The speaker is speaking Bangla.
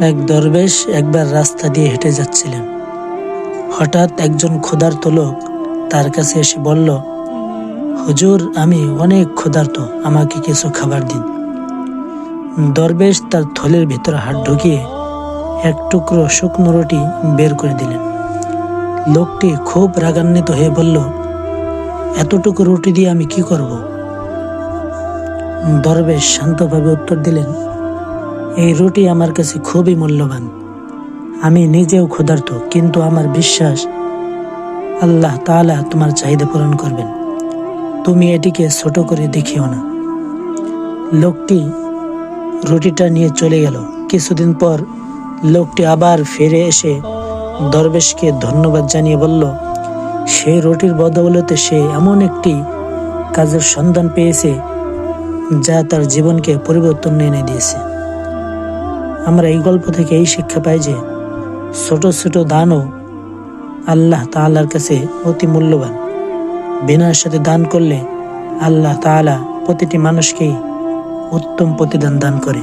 এক দরবেশ একবার রাস্তা দিয়ে হেঁটে যাচ্ছিলেন। হঠাৎ একজন ক্ষুধার্ত লোক তার কাছে এসে বলল, হুজুর, আমি অনেক ক্ষুধার্ত, আমাকে কিছু খাবার দিন। দরবেশ তার থলের ভিতরে হাত ঢুকিয়ে এক টুকরো শুকনো রুটি বের করে দিলেন। লোকটি খুব রাগান্বিত হয়ে বলল, এতটুকু রুটি দিয়ে আমি কি করব? দরবেশ শান্তভাবে উত্তর দিলেন এই রুটি আমার কাছে খুবই মূল্যবান। আমি নিজেও ক্ষুধার্ত, কিন্তু আমার বিশ্বাস আল্লাহ তাআলা তোমার চাহিদা পূরণ করবেন। তুমি এটিকে ছোট করে দেখিও না। লোকটি রুটিটা নিয়ে চলে গেল। কিছুদিন পর লোকটি আবার ফিরে এসে দরবেশকে ধন্যবাদ জানিয়ে বলল, সেই রুটির বদৌলতে সে এমন একটি কাজের সন্ধান পেয়েছে যা তার জীবনকে পরিবর্তন এনে দিয়েছে। আমরা এই গল্প থেকে এই শিক্ষা পাই যে ছোট ছোট দানও আল্লাহ তালার কাছে অতি মূল্যবান। বিনয়ের সাথে দান করলে আল্লাহ তালা প্রতিটি মানুষকেই উত্তম প্রতিদান দান করে।